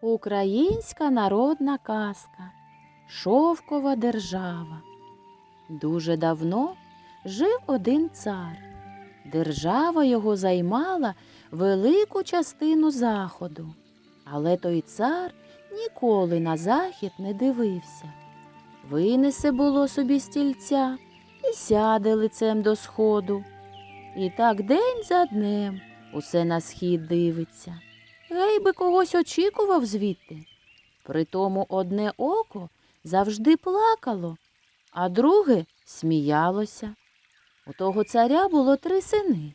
Українська народна казка Шовкова держава. Дуже давно жив один цар. Держава його займала велику частину заходу, але той цар ніколи на захід не дивився. Винесе було собі стільця і сяде лицем до сходу. І так день за днем усе на схід дивиться. Гей би когось очікував звідти. Притому одне око завжди плакало, а друге сміялося. У того царя було три сини,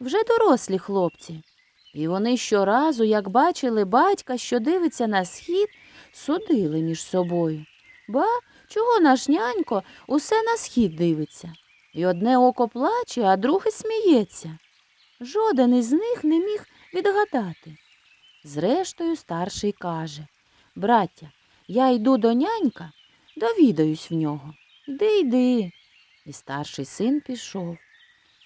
вже дорослі хлопці. І вони щоразу, як бачили батька, що дивиться на схід, судили між собою. Ба, чого наш нянько усе на схід дивиться? І одне око плаче, а друге сміється. Жоден із них не міг відгадати. Зрештою, старший каже Браття, я йду до нянька, довідаюсь в нього. Йди, йди. І старший син пішов.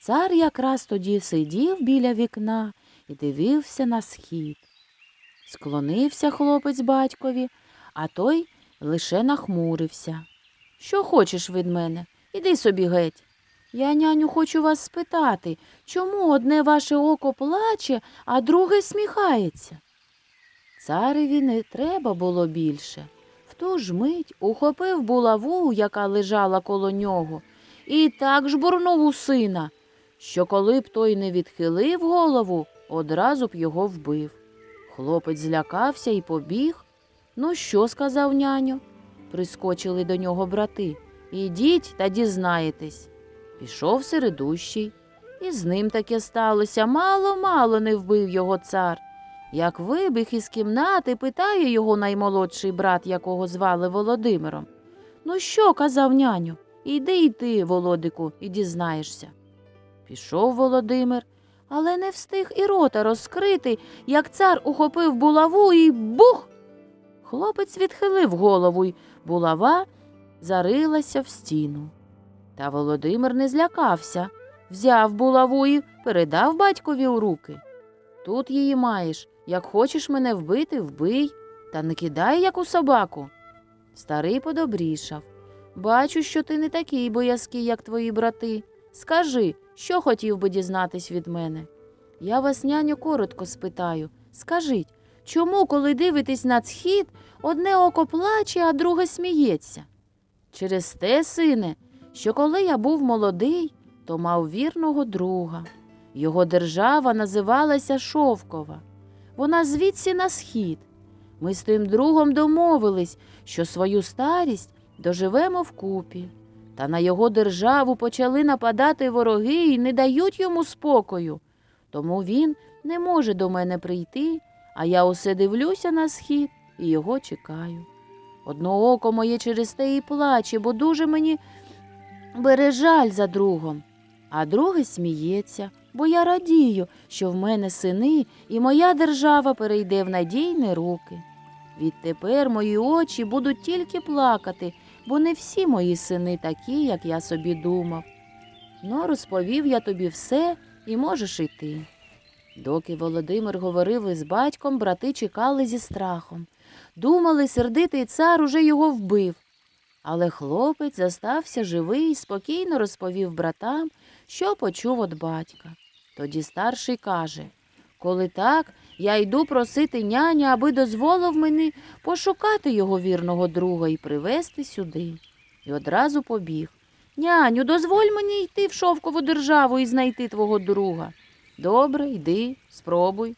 Цар якраз тоді сидів біля вікна і дивився на схід. Склонився хлопець батькові, а той лише нахмурився. Що хочеш від мене? Іди собі геть. Я, няню, хочу вас спитати, чому одне ваше око плаче, а друге сміхається? Цареві не треба було більше. В ту ж мить ухопив булаву, яка лежала коло нього, і так жбурнув у сина, що коли б той не відхилив голову, одразу б його вбив. Хлопець злякався і побіг. Ну, що сказав няню? Прискочили до нього брати. Ідіть та дізнаєтесь. Пішов середущий, і з ним таке сталося. Мало-мало не вбив його цар. Як вибіг із кімнати, питає його наймолодший брат, якого звали Володимиром. Ну що, казав няню, іди й ти, Володику, і дізнаєшся. Пішов Володимир, але не встиг і рота розкрити, як цар ухопив булаву і бух. Хлопець відхилив голову, й булава зарилася в стіну. Та Володимир не злякався, взяв булаву і передав батькові у руки. Тут її маєш, як хочеш мене вбити, вбий, та не кидай, як у собаку. Старий подобрішав. Бачу, що ти не такий боязкий, як твої брати. Скажи, що хотів би дізнатись від мене? Я вас, няню, коротко спитаю. Скажіть, чому, коли дивитесь на схід, одне око плаче, а друге сміється? Через те, сине, що коли я був молодий, то мав вірного друга. Його держава називалася Шовкова. Вона звідси на схід. Ми з тим другом домовились, що свою старість доживемо вкупі. Та на його державу почали нападати вороги і не дають йому спокою. Тому він не може до мене прийти, а я усе дивлюся на схід і його чекаю. Одно око моє через те і плаче, бо дуже мені бере жаль за другом, а друге сміється, бо я радію, що в мене сини, і моя держава перейде в надійні руки. Відтепер мої очі будуть тільки плакати, бо не всі мої сини такі, як я собі думав. Ну, розповів я тобі все і можеш іти. Доки Володимир говорив із батьком, брати чекали зі страхом. Думали, сердитий цар уже його вбив. Але хлопець застався живий і спокійно розповів братам, що почув від батька. Тоді старший каже Коли так, я йду просити няня, аби дозволив мені пошукати його вірного друга і привезти сюди. І одразу побіг. Няню, дозволь мені йти в шовкову державу і знайти твого друга. Добре, йди, спробуй.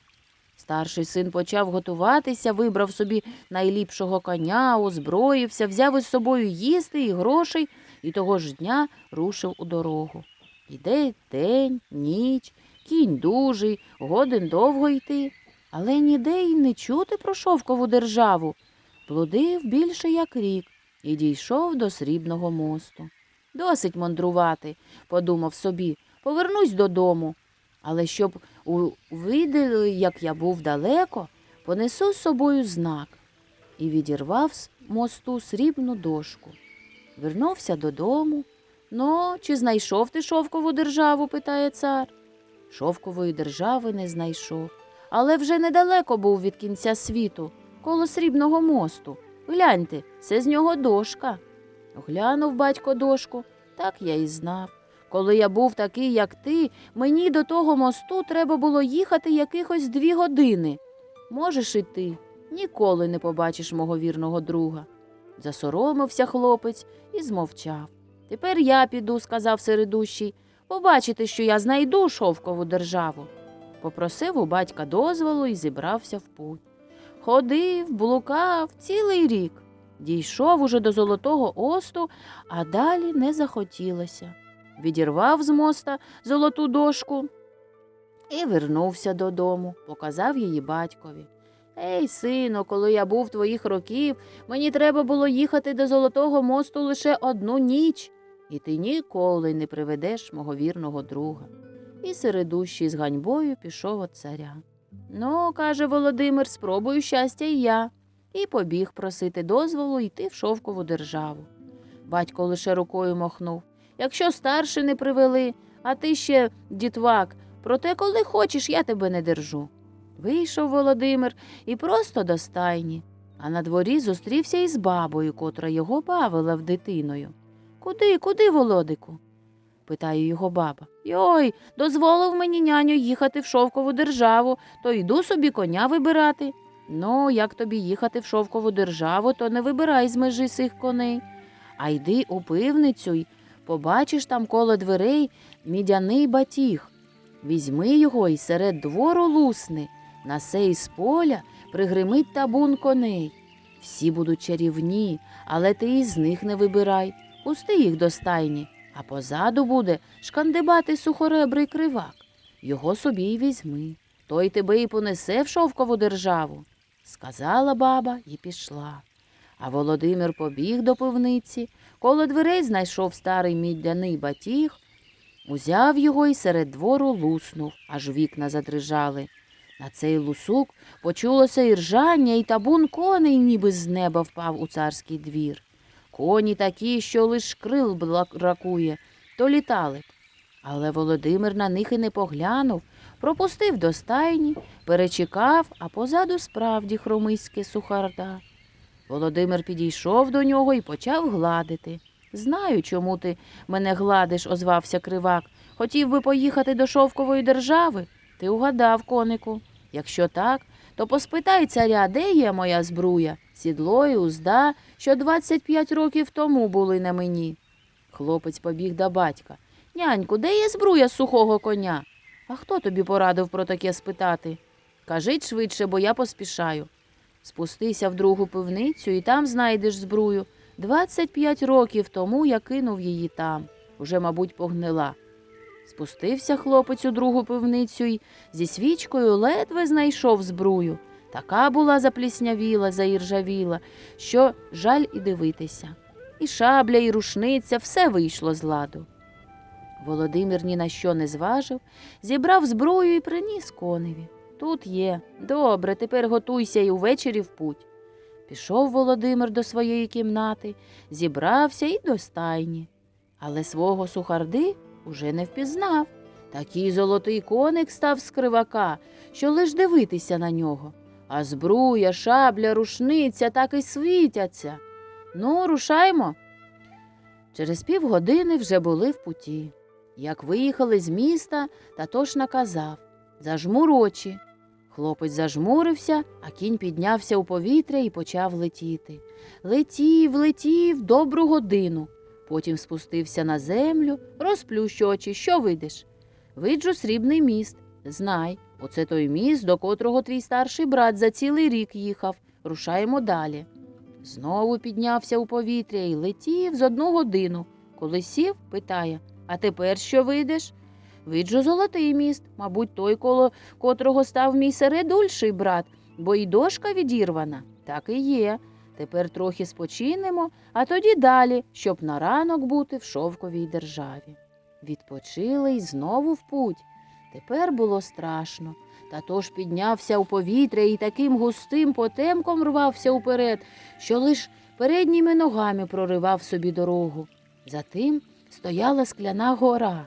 Старший син почав готуватися, вибрав собі найліпшого коня, озброївся, взяв із собою їсти і грошей, і того ж дня рушив у дорогу. Іде день, ніч, кінь дужий, годин довго йти, але ніде й не чути про шовкову державу. Блудив більше як рік і дійшов до срібного мосту. Досить мандрувати, подумав собі, повернусь додому. Але щоб увиділи, як я був далеко, понесу з собою знак і відірвав з мосту срібну дошку. Вернувся додому. Ну, чи знайшов ти шовкову державу? питає цар. Шовкової держави не знайшов, але вже недалеко був від кінця світу. коло срібного мосту. Гляньте, це з нього дошка. Глянув батько дошку, так я і знав. Коли я був такий, як ти, мені до того мосту треба було їхати якихось дві години. Можеш і ти, ніколи не побачиш мого вірного друга. Засоромився хлопець і змовчав. Тепер я піду, сказав середущий, побачити, що я знайду шовкову державу. Попросив у батька дозволу і зібрався в путь. Ходив, блукав цілий рік. Дійшов уже до Золотого осту, а далі не захотілося. Відірвав з моста золоту дошку і вернувся додому, показав її батькові. Ей, сину, коли я був твоїх років, мені треба було їхати до Золотого мосту лише одну ніч, і ти ніколи не приведеш мого вірного друга. І середущий з ганьбою пішов від царя. Ну, каже Володимир, спробую щастя і я. І побіг просити дозволу йти в шовкову державу. Батько лише рукою махнув. Якщо старші не привели, а ти ще дітвак, проте коли хочеш, я тебе не держу. Вийшов Володимир і просто до стайні, а на дворі зустрівся із бабою, котра його бавила в дитиною. Куди, куди, Володику? питає його баба. Йой, дозволив мені няню їхати в шовкову державу, то йду собі коня вибирати. Ну, як тобі їхати в шовкову державу, то не вибирай з межі сих коней. А йди у пивницю й побачиш там коло дверей мідяний батіг. Візьми його і серед двору лусни, на сей з поля пригримить табун коней. Всі будуть чарівні, але ти із них не вибирай. Пусти їх до стайні, а позаду буде шкандибати сухоребрий кривак. Його собі й візьми. Той тебе і понесе в шовкову державу. Сказала баба і пішла. А Володимир побіг до пивниці, коло дверей знайшов старий мідяний батіг, узяв його і серед двору луснув, аж вікна задрижали. На цей лусук почулося і ржання, і табун коней ніби з неба впав у царський двір. Коні такі, що лиш крил бракує, то літали. б. Але Володимир на них і не поглянув, пропустив до стайні, перечекав, а позаду справді хромиське сухарда. Володимир підійшов до нього і почав гладити. Знаю, чому ти мене гладиш, озвався кривак. Хотів би поїхати до шовкової держави. Ти угадав, конику. Якщо так, то поспитай царя, де є моя збруя, сідло і узда, що 25 років тому були на мені. Хлопець побіг до батька. Няньку, де є збруя сухого коня? А хто тобі порадив про таке спитати? Кажіть швидше, бо я поспішаю. Спустися в другу пивницю і там знайдеш збрую. 25 років тому я кинув її там. Уже, мабуть, погнила. Спустився хлопець у другу пивницю і зі свічкою ледве знайшов збрую. Така була запліснявіла, заіржавіла, що жаль і дивитися. І шабля, і рушниця все вийшло з ладу. Володимир ні на що не зважив, зібрав зброю і приніс коневі. Тут є. Добре, тепер готуйся і увечері в путь. Пішов Володимир до своєї кімнати, зібрався і до стайні. Але свого сухарди уже не впізнав. Такий золотий коник став з кривака, що лиш дивитися на нього. А збруя, шабля, рушниця так і світяться. Ну, рушаймо. Через півгодини вже були в путі. Як виїхали з міста, Татош наказав Зажмур очі. Хлопець зажмурився, а кінь піднявся у повітря і почав летіти. Летів, летів добру годину. Потім спустився на землю, розплющ очі, що видиш? Виджу срібний міст. Знай, оце той міст, до котрого твій старший брат за цілий рік їхав. Рушаємо далі. Знову піднявся у повітря і летів з одну годину. Коли сів, питає А тепер що видиш? Виджу золотий міст, мабуть, той, коло котрого став мій середульший брат, бо й дошка відірвана. Так і є. Тепер трохи спочинемо, а тоді далі, щоб на ранок бути в шовковій державі. Відпочили й знову в путь. Тепер було страшно. Та тож піднявся у повітря і таким густим потемком рвався уперед, що лиш передніми ногами проривав собі дорогу. Затим стояла скляна гора,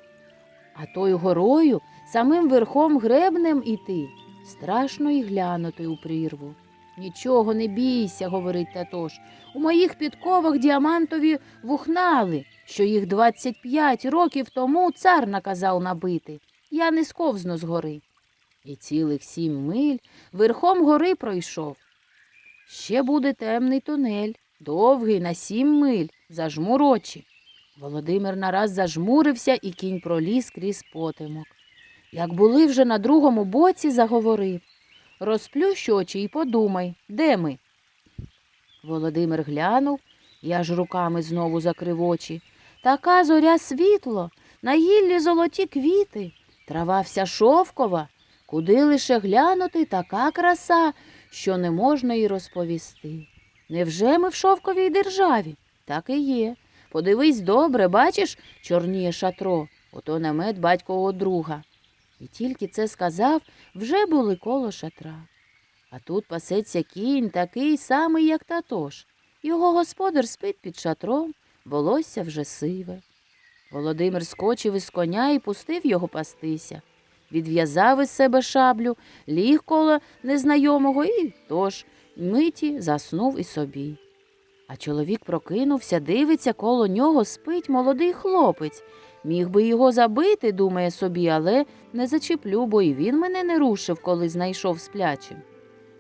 а тою горою самим верхом гребнем іти. Страшно й глянути у прірву. Нічого не бійся, говорить татош. У моїх підковах діамантові вухнали, що їх 25 років тому цар наказав набити. Я не сковзну з гори. І цілих сім миль верхом гори пройшов. Ще буде темний тунель, довгий на сім миль, зажмур очі. Володимир нараз зажмурився і кінь проліз крізь потемок. Як були вже на другому боці, заговорив Розплющ очі і подумай, де ми? Володимир глянув, я ж руками знову закрив очі. Така зоря світло, на гіллі золоті квіти, трава вся шовкова, куди лише глянути така краса, що не можна й розповісти. Невже ми в шовковій державі? Так і є. Подивись добре, бачиш, чорніє шатро, ото намет батькового друга. І тільки це сказав, вже були коло шатра. А тут пасеться кінь такий самий, як татош. Його господар спить під шатром, волосся вже сиве. Володимир скочив із коня і пустив його пастися. Відв'язав із себе шаблю, ліг коло незнайомого і тож миті заснув і собі. А чоловік прокинувся, дивиться, коло нього спить молодий хлопець. Міг би його забити, думає собі, але не зачеплю, бо і він мене не рушив, коли знайшов сплячим.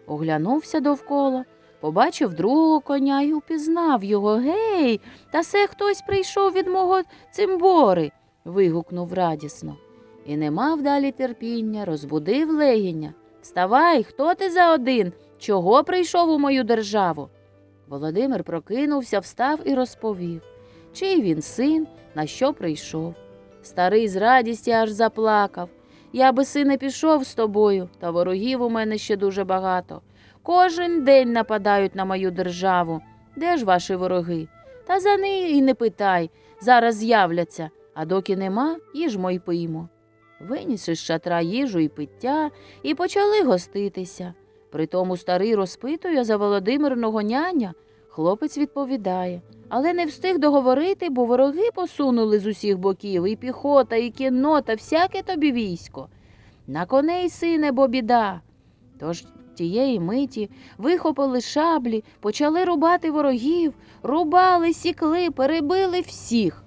Оглянувся довкола, побачив другого коня і упізнав його. Гей, та се хтось прийшов від мого цимбори. вигукнув радісно. І не мав далі терпіння, розбудив легіня. Вставай, хто ти за один? Чого прийшов у мою державу? Володимир прокинувся, встав і розповів, чий він син, на що прийшов. Старий з радістю аж заплакав. Я би сине пішов з тобою, та ворогів у мене ще дуже багато. Кожен день нападають на мою державу. Де ж ваші вороги? Та за них і не питай. Зараз з'являться, а доки нема, їжмо й пиймо. Виніс із шатра їжу і пиття, і почали гоститися. Притому старий розпитує за Володимирного няня. Хлопець відповідає, але не встиг договорити, бо вороги посунули з усіх боків, і піхота, і кіннота, всяке тобі військо. На коней, сине, бо біда. Тож тієї миті вихопили шаблі, почали рубати ворогів, рубали, сікли, перебили всіх.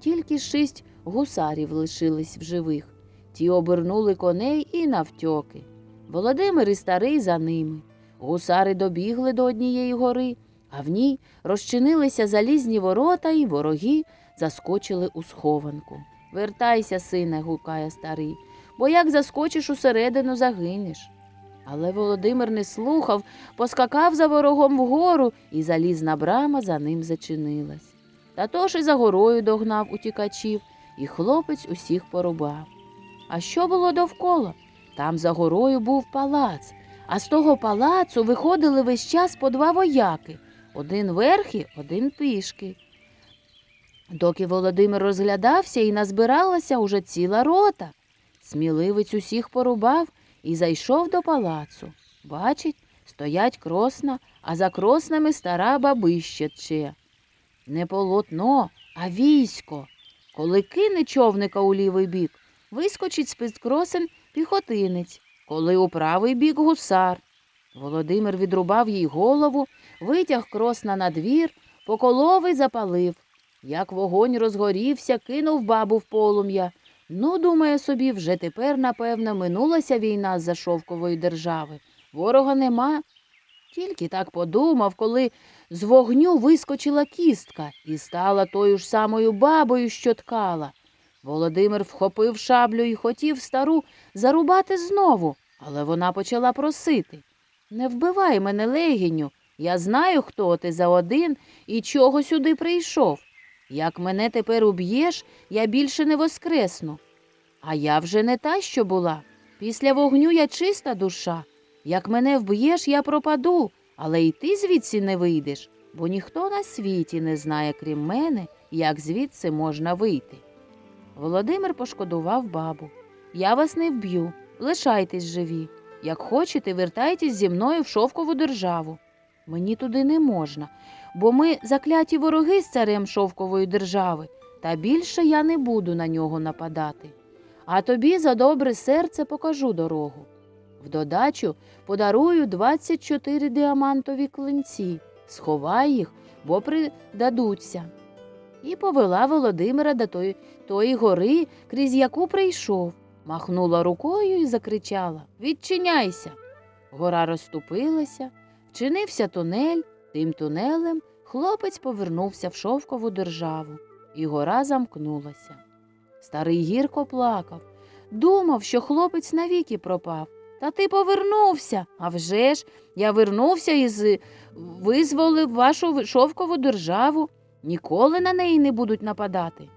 Тільки шість гусарів лишились в живих. Ті обернули коней і навтьоки. Володимир і старий за ними. Гусари добігли до однієї гори, а в ній розчинилися залізні ворота, і вороги заскочили у схованку. Вертайся, сине, гукає старий, бо як заскочиш усередину, загинеш. Але Володимир не слухав, поскакав за ворогом вгору, і залізна брама за ним зачинилась. Та тож і за горою догнав утікачів, і хлопець усіх порубав. А що було довкола? Там за горою був палац, а з того палацу виходили весь час по два вояки один верхи, один пішки. Доки Володимир розглядався і назбиралася уже ціла рота. Сміливець усіх порубав і зайшов до палацу. Бачить, стоять кросна, а за кроснами стара бабища тче. Не полотно, а військо. Коли кине човника у лівий бік, вискочить з-під кросен піхотинець, коли у правий бік гусар. Володимир відрубав їй голову, витяг кросна на двір, поколов запалив. Як вогонь розгорівся, кинув бабу в полум'я. Ну, думає собі, вже тепер, напевно, минулася війна з-за шовкової держави. Ворога нема. Тільки так подумав, коли з вогню вискочила кістка і стала тою ж самою бабою, що ткала. Володимир вхопив шаблю і хотів стару зарубати знову, але вона почала просити. Не вбивай мене, легіню, я знаю, хто ти за один і чого сюди прийшов. Як мене тепер уб'єш, я більше не воскресну. А я вже не та, що була. Після вогню я чиста душа. Як мене вб'єш, я пропаду, але й ти звідси не вийдеш, бо ніхто на світі не знає, крім мене, як звідси можна вийти. Володимир пошкодував бабу. Я вас не вб'ю, лишайтесь живі. Як хочете, вертайтесь зі мною в шовкову державу. Мені туди не можна, бо ми закляті вороги з царем шовкової держави, та більше я не буду на нього нападати. А тобі за добре серце покажу дорогу. В додачу подарую 24 діамантові клинці. Сховай їх, бо придадуться. І повела Володимира до тої, тої гори, крізь яку прийшов. Махнула рукою і закричала Відчиняйся. Гора розступилася, вчинився тунель, тим тунелем хлопець повернувся в шовкову державу, і гора замкнулася. Старий гірко плакав, думав, що хлопець навіки пропав. Та ти повернувся. А вже ж, я вернувся і з- визволив вашу шовкову державу. Ніколи на неї не будуть нападати.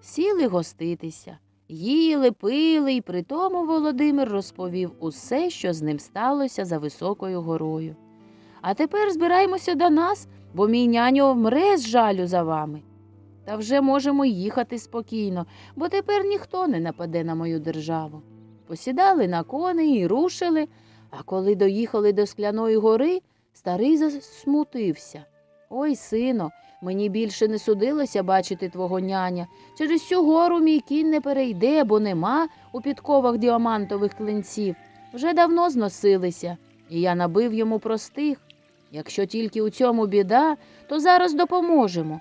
Сіли гоститися, їли, пили, і при тому Володимир розповів усе, що з ним сталося за високою горою. А тепер збираймося до нас, бо мій няньо вмре з жалю за вами. Та вже можемо їхати спокійно, бо тепер ніхто не нападе на мою державу. Посідали на коней і рушили, а коли доїхали до скляної гори, старий засмутився. Ой, сино, мені більше не судилося бачити твого няня. Через цю гору мій кінь не перейде, бо нема у підковах діамантових клинців. Вже давно зносилися, і я набив йому простих. Якщо тільки у цьому біда, то зараз допоможемо,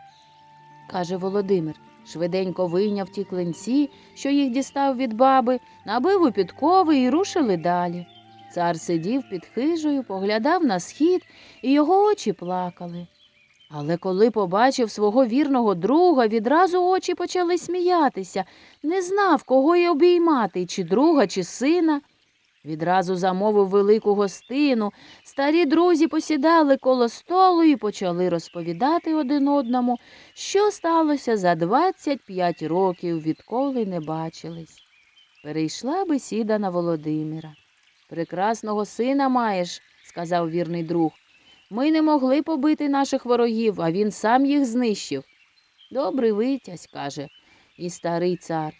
каже Володимир. Швиденько вийняв ті клинці, що їх дістав від баби, набив у підкови і рушили далі. Цар сидів під хижею, поглядав на схід, і його очі плакали. Але коли побачив свого вірного друга, відразу очі почали сміятися, не знав, кого й обіймати, чи друга, чи сина. Відразу замовив велику гостину. Старі друзі посідали коло столу і почали розповідати один одному, що сталося за 25 років, відколи не бачились. Перейшла бесіда на Володимира. Прекрасного сина маєш, сказав вірний друг. Ми не могли побити наших ворогів, а він сам їх знищив. Добрий витязь, каже і старий цар,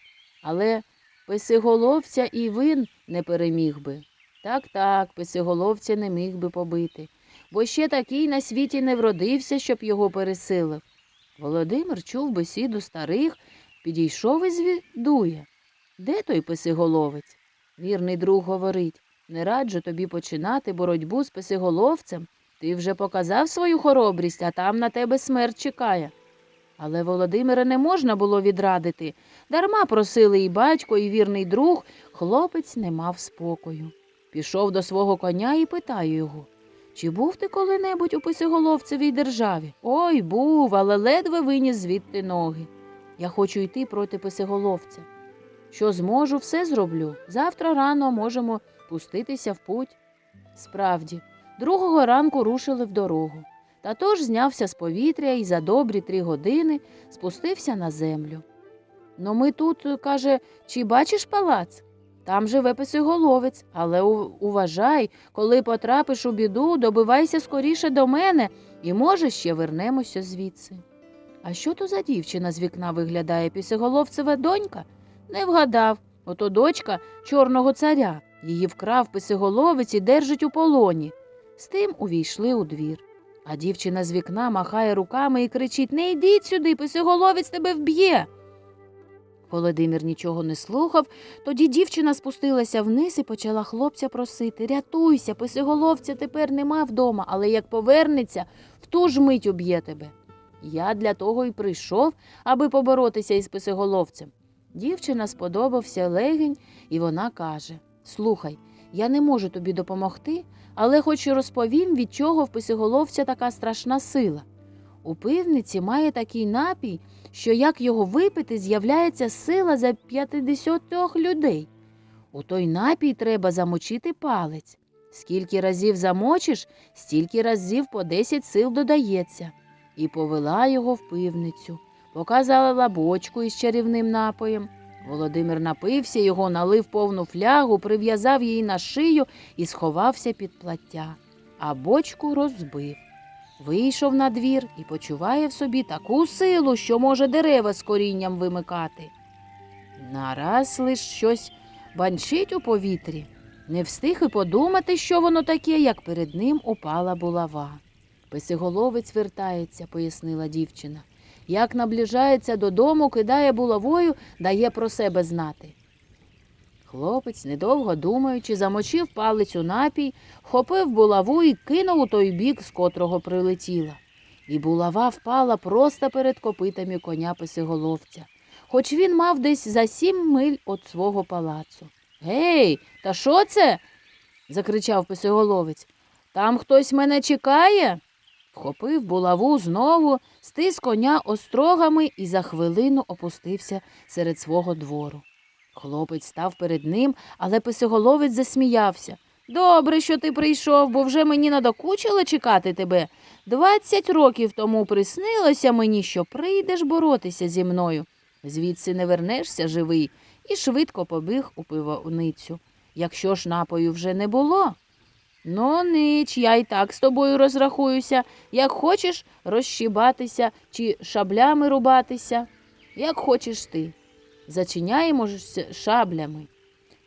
але писиголовця і він не переміг би. Так, так, писиголовця не міг би побити, бо ще такий на світі не вродився, щоб його пересилив. Володимир чув бесіду старих, підійшов і звідує. Де той писиголовець? Вірний друг говорить не раджу тобі починати боротьбу з писиголовцем. Ти вже показав свою хоробрість, а там на тебе смерть чекає. Але Володимира не можна було відрадити. Дарма просили і батько, і вірний друг, хлопець не мав спокою. Пішов до свого коня і питає його чи був ти коли-небудь у писиголовцевій державі? Ой, був, але ледве виніс звідти ноги. Я хочу йти проти писиголовця. Що зможу, все зроблю. Завтра рано можемо пуститися в путь. Справді, другого ранку рушили в дорогу. Та тож знявся з повітря і за добрі три години спустився на землю. Ну ми тут, каже, чи бачиш палац? Там живе писиголовець, але уважай, коли потрапиш у біду, добивайся скоріше до мене, і, може, ще вернемося звідси. А що то за дівчина з вікна виглядає писиголовцева донька? Не вгадав. Ото дочка чорного царя. Її вкрав писиголовець і держить у полоні. З тим увійшли у двір. А дівчина з вікна махає руками і кричить Не йдіть сюди, писиголовець тебе вб'є. Володимир нічого не слухав, тоді дівчина спустилася вниз і почала хлопця просити Рятуйся, писиголовця тепер нема вдома, але як повернеться, в ту ж мить уб'є тебе. Я для того й прийшов, аби поборотися із писиголовцем. Дівчина сподобався легень, і вона каже Слухай, я не можу тобі допомогти, але хоч і розповім, від чого в писиголовця така страшна сила. У пивниці має такий напій, що як його випити, з'являється сила за 50 людей. У той напій треба замочити палець. Скільки разів замочиш, стільки разів по 10 сил додається. І повела його в пивницю, показала бочку із чарівним напоєм. Володимир напився, його налив повну флягу, прив'язав її на шию і сховався під плаття, а бочку розбив. Вийшов на двір і почуває в собі таку силу, що може дерева з корінням вимикати. Нараз лиш щось банчить у повітрі. Не встиг і подумати, що воно таке, як перед ним упала булава. Писиголовець вертається, пояснила дівчина. Як наближається додому, кидає булавою, дає про себе знати. Хлопець, недовго думаючи, замочив палець у напій, хопив булаву і кинув у той бік, з котрого прилетіла. І булава впала просто перед копитами коня писиголовця, хоч він мав десь за сім миль від свого палацу. Гей, та що це? закричав писиголовець. Там хтось мене чекає? Вхопив булаву знову, стис коня острогами і за хвилину опустився серед свого двору. Хлопець став перед ним, але писиголовець засміявся. Добре, що ти прийшов, бо вже мені надокучило чекати тебе. Двадцять років тому приснилося мені, що прийдеш боротися зі мною. Звідси не вернешся живий, і швидко побіг у пивоницю. Якщо ж напою вже не було. Ну, нич, я й так з тобою розрахуюся. Як хочеш розщібатися чи шаблями рубатися, як хочеш ти. Зачиняємо ж шаблями.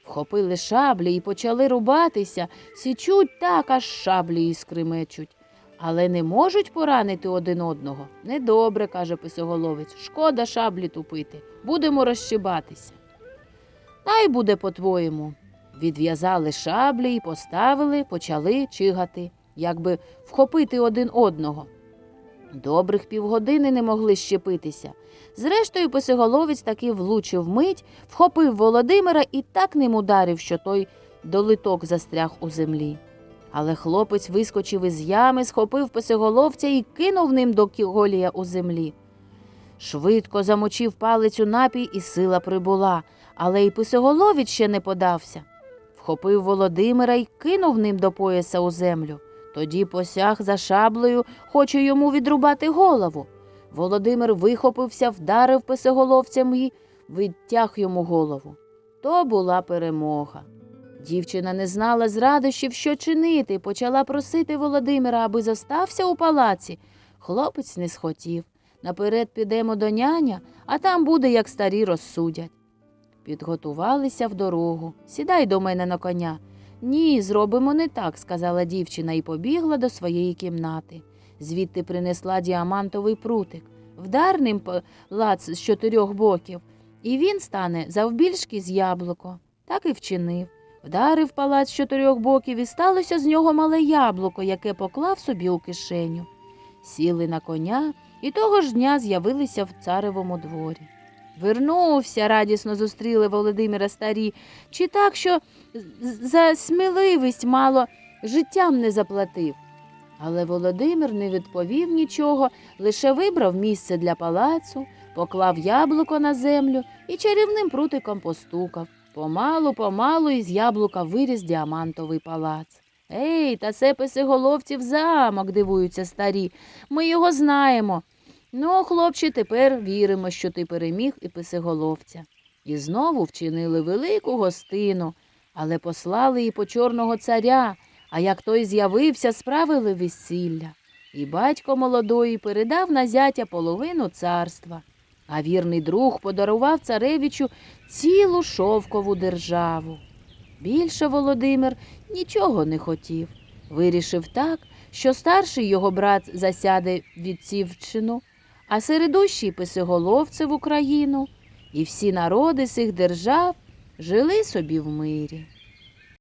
Вхопили шаблі і почали рубатися, січуть так, аж шаблі іскри мечуть. Але не можуть поранити один одного. Недобре, каже писоголовець. Шкода шаблі тупити. Будемо розщибатися. Най буде по-твоєму. Відв'язали шаблі і поставили, почали чигати, якби вхопити один одного. Добрих півгодини не могли щепитися. Зрештою, писиголовець таки влучив мить, вхопив Володимира і так ним ударив, що той долиток застряг у землі. Але хлопець вискочив із ями, схопив писиголовця і кинув ним до Голія у землі. Швидко замочив палець у напій, і сила прибула, але й писиголовець ще не подався. Вхопив Володимира і кинув ним до пояса у землю. Тоді посяг за шаблею, хоче йому відрубати голову. Володимир вихопився, вдарив писиголовцям і відтяг йому голову. То була перемога. Дівчина не знала з радощів, що чинити, почала просити Володимира, аби зостався у палаці. Хлопець не схотів. Наперед підемо до няня, а там буде, як старі розсудять. Підготувалися в дорогу. Сідай до мене на коня. Ні, зробимо не так, сказала дівчина і побігла до своєї кімнати. Звідти принесла діамантовий прутик, вдар ним палац з чотирьох боків, і він стане завбільшки з яблуко. Так і вчинив. Вдарив палац з чотирьох боків, і сталося з нього мале яблуко, яке поклав собі у кишеню. Сіли на коня, і того ж дня з'явилися в царевому дворі. Вернувся, радісно зустріли Володимира старі, чи так, що за сміливість мало життям не заплатив. Але Володимир не відповів нічого, лише вибрав місце для палацу, поклав яблуко на землю і чарівним прутиком постукав. Помалу, помалу із яблука виріс діамантовий палац. Ей, та це писиголовців замок, дивуються старі. Ми його знаємо. Ну, хлопче, тепер віримо, що ти переміг і писиголовця. І знову вчинили велику гостину, але послали і по чорного царя, а як той з'явився, справили весілля. І батько молодої передав на зятя половину царства, а вірний друг подарував царевичу цілу шовкову державу. Більше Володимир нічого не хотів. Вирішив так, що старший його брат засяде відцівчину, а серед писиголовце в Україну, і всі народи сих держав жили собі в мирі.